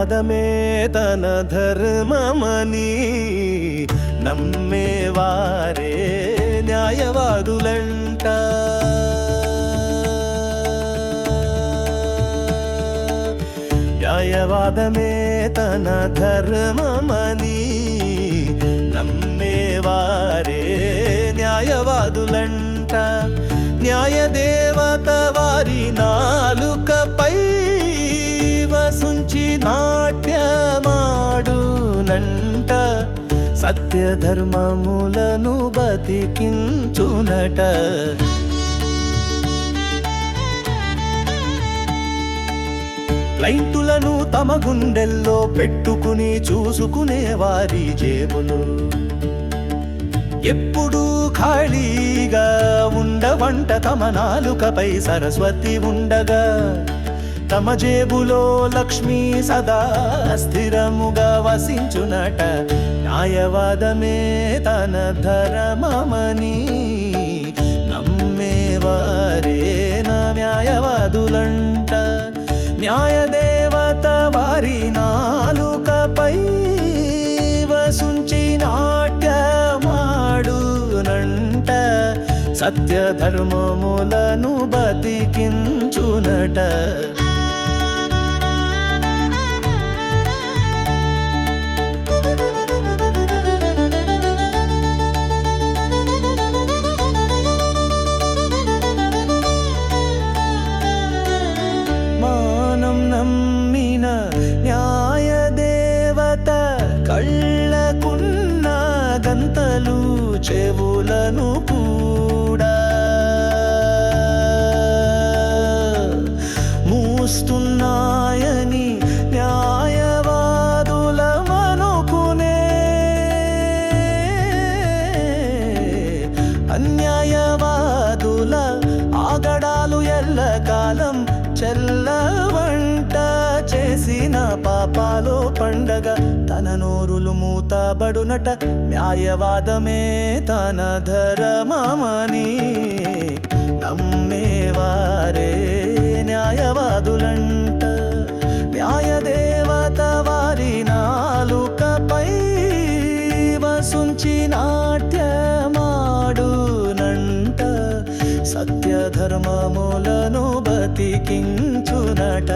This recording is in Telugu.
పాదమే తన ధర్మమని నమ్మేవారే న్యాయవాదులంట. న్యాయవాదమే తన ధర్మమని నమ్మేవారే న్యాయవాదులంట. న్యాయదేవత వారి నాలుక సత్యధర్మములను బతికించునట. క్లైంటులను తమ గుండెల్లో పెట్టుకుని చూసుకునే వారి జేబులు ఎప్పుడూ ఖాళీగా ఉండవంట తమ నాలుకపై సరస్వతి ఉండగా. తమ జేబులో లక్ష్మి సదా స్థిరముగా వసించునట. న్యాయవాదమే తన ధర్మమని నమ్మేవారే నా న్యాయవాదులంట. న్యాయదేవత వారి నాలుకపై వసుంచి నాట్యమాడునంట. సత్యధర్మములను బతికించునట. అన్యాయవాదుల ఆగడాలు ఎల్లకాలం చెల్లవంట చేసిన పాపాలో పండగ తన నోరులు మూతబడునట న్యాయవాదమే తన ధరమని నమ్మేవారే న్యాయవాదులంట. న్యాయదేవత వారి నాలుకపై వసుంచి నాట్య ధర్మములను బతికించునట.